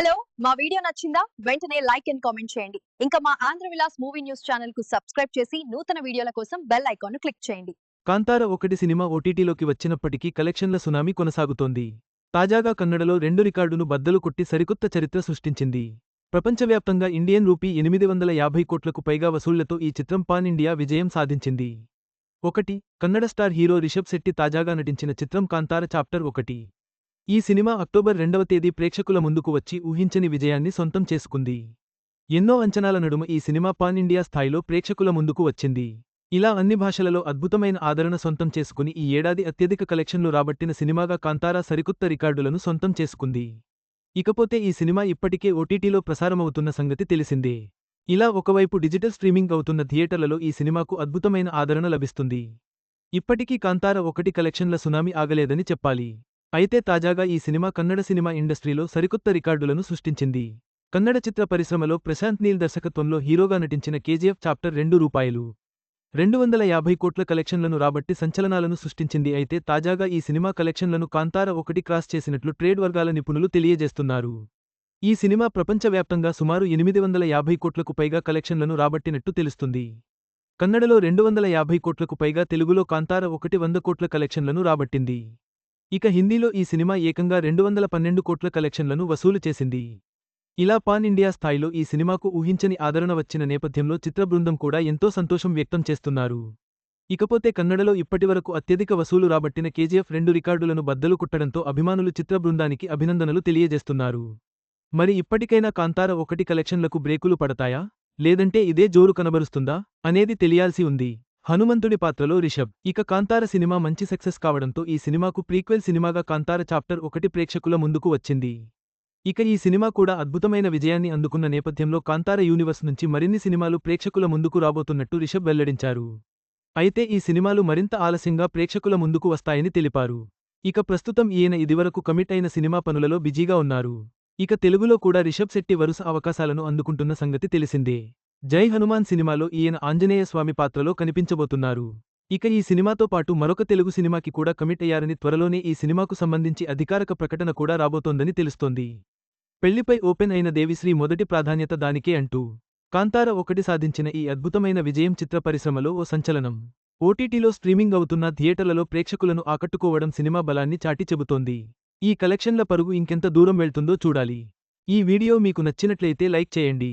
Hello మా video నచ్చిందా? వెంటనే లైక్ అండ్ కామెంట్ చేయండి. ఇంకా మా ఆంధ్ర విలాస్ మూవీ న్యూస్ ఛానల్కు సబ్స్క్రైబ్ చేసి నూతన వీడియోల కోసం బెల్ ఐకాన్ క్లిక్ చేయండి. కాంతార ఒకటి సినిమా ఓటీటీలోకి వచ్చినప్పటికీ కలెక్షన్ల సునామీ కొనసాగుతోంది. తాజాగా కన్నడలో రెండు రికార్డును బద్దలు కొట్టి సరికొత్త చరిత్ర సృష్టించింది. ప్రపంచవ్యాప్తంగా ఇండియన్ రూపీ ఎనిమిది వందల యాభై కోట్లకు పైగా వసూళ్ళతో ఈ చిత్రం పాన్ ఇండియా విజయం సాధించింది. ఒకటి కన్నడ స్టార్ హీరో రిషబ్ శెట్టి తాజాగా నటించిన చిత్రం కాంతార చాప్టర్ ఒకటి. ఈ సినిమా అక్టోబర్ రెండవ తేదీ ప్రేక్షకుల ముందుకు వచ్చి ఊహించని విజయాన్ని సొంతం చేసుకుంది. ఎన్నో అంచనాల నడుమ ఈ సినిమా పాన్ ఇండియా స్థాయిలో ప్రేక్షకుల ముందుకు వచ్చింది. ఇలా అన్ని భాషలలో అద్భుతమైన ఆదరణ సొంతం చేసుకుని ఈ ఏడాది అత్యధిక కలెక్షన్లు రాబట్టిన సినిమాగా కాంతారా సరికొత్త రికార్డులను సొంతం చేసుకుంది. ఇకపోతే ఈ సినిమా ఇప్పటికే ఓటీటీలో ప్రసారమవుతున్న సంగతి తెలిసిందే. ఇలా ఒకవైపు డిజిటల్ స్ట్రీమింగ్ అవుతున్న థియేటర్లలో ఈ సినిమాకు అద్భుతమైన ఆదరణ లభిస్తుంది. ఇప్పటికీ కాంతార ఒకటి కలెక్షన్ల సునామీ ఆగలేదని చెప్పాలి. అయితే తాజాగా ఈ సినిమా కన్నడ సినిమా ఇండస్ట్రీలో సరికొత్త రికార్డులను సృష్టించింది. కన్నడ చిత్ర పరిశ్రమలో ప్రశాంత్ నీల్ దర్శకత్వంలో హీరోగా నటించిన కేజీఎఫ్ చాప్టర్ రెండు రూపాయలు. రెండు వందల యాభై కోట్ల కలెక్షన్లను రాబట్టి సంచలనాలను సృష్టించింది అయితే తాజాగా ఈ సినిమా కలెక్షన్లను కాంతార ఒకటి క్రాస్ చేసినట్లు ట్రేడ్ వర్గాల నిపుణులు తెలియజేస్తున్నారు. ఈ సినిమా ప్రపంచవ్యాప్తంగా సుమారు ఎనిమిది వందల యాభై కోట్లకు పైగా కలెక్షన్లను రాబట్టినట్టు తెలుస్తుంది. కన్నడలో రెండు వందల యాభై కోట్లకు పైగా తెలుగులో కాంతార ఒకటి వంద కోట్ల కలెక్షన్లను రాబట్టింది. ఇక హిందీలో ఈ సినిమా ఏకంగా రెండు వందల పన్నెండు కోట్ల కలెక్షన్లను వసూలు చేసింది. ఇలా పాన్ ఇండియా స్థాయిలో ఈ సినిమాకు ఊహించని ఆదరణ వచ్చిన నేపథ్యంలో చిత్రబృందం కూడా ఎంతో సంతోషం వ్యక్తం చేస్తున్నారు. ఇకపోతే కన్నడలో ఇప్పటివరకు అత్యధిక వసూలు రాబట్టిన కేజీఎఫ్ రెండు రికార్డులను బద్దలు కుట్టడంతో అభిమానులు చిత్రబృందానికి అభినందనలు తెలియజేస్తున్నారు. మరి ఇప్పటికైనా కాంతార ఒకటి కలెక్షన్లకు బ్రేకులు పడతాయా? లేదంటే ఇదే జోరు కనబరుస్తుందా? అనేది తెలియాల్సి ఉంది. హనుమంతుడి పాత్రలో రిషబ్. ఇక కాంతార సినిమా మంచి సక్సెస్ కావడంతో ఈ సినిమాకు ప్రీక్వెల్ సినిమాగా కాంతార చాప్టర్ ఒకటి ప్రేక్షకుల ముందుకు వచ్చింది. ఇక ఈ సినిమా కూడా అద్భుతమైన విజయాన్ని అందుకున్న నేపథ్యంలో కాంతార యూనివర్స్ నుంచి మరిన్ని సినిమాలు ప్రేక్షకుల ముందుకు రాబోతున్నట్టు రిషబ్ వెల్లడించారు. అయితే ఈ సినిమాలు మరింత ఆలస్యంగా ప్రేక్షకుల ముందుకు వస్తాయని తెలిపారు. ఇక ప్రస్తుతం ఈయన ఇదివరకు కమిట్ అయిన సినిమా పనులలో బిజీగా ఉన్నారు. ఇక తెలుగులో కూడా రిషబ్ శెట్టి వరుస అవకాశాలను అందుకుంటున్న సంగతి తెలిసిందే. జై హనుమాన్ సినిమాలో ఈయన ఆంజనేయ స్వామి పాత్రలో కనిపించబోతున్నారు. ఇక ఈ సినిమాతో పాటు మరొక తెలుగు సినిమాకి కూడా కమిట్ అయ్యారని త్వరలోనే ఈ సినిమాకు సంబంధించి అధికారక ప్రకటన కూడా రాబోతోందని తెలుస్తోంది. పెళ్ళిపై ఓపెన్ అయిన దేవిశ్రీ మొదటి ప్రాధాన్యత దానికే అంటూ కాంతార ఒకటి సాధించిన ఈ అద్భుతమైన విజయం చిత్ర పరిశ్రమలో ఓ సంచలనం. ఓటీటీలో స్ట్రీమింగ్ అవుతున్న థియేటర్లలో ప్రేక్షకులను ఆకట్టుకోవడం సినిమా బలాన్ని చాటి చెబుతోంది. ఈ కలెక్షన్ల పరుగు ఇంకెంత దూరం వెళ్తుందో చూడాలి. ఈ వీడియో మీకు నచ్చినట్లయితే లైక్ చేయండి.